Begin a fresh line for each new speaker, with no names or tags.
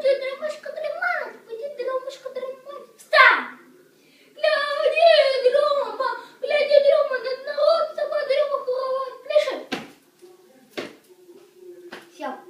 ты дремушка дремать, пойди дремушка дремать. Встань! Гляди, дрема, гляди, дрема, над народом собой дрема головой. Пляши. Сел.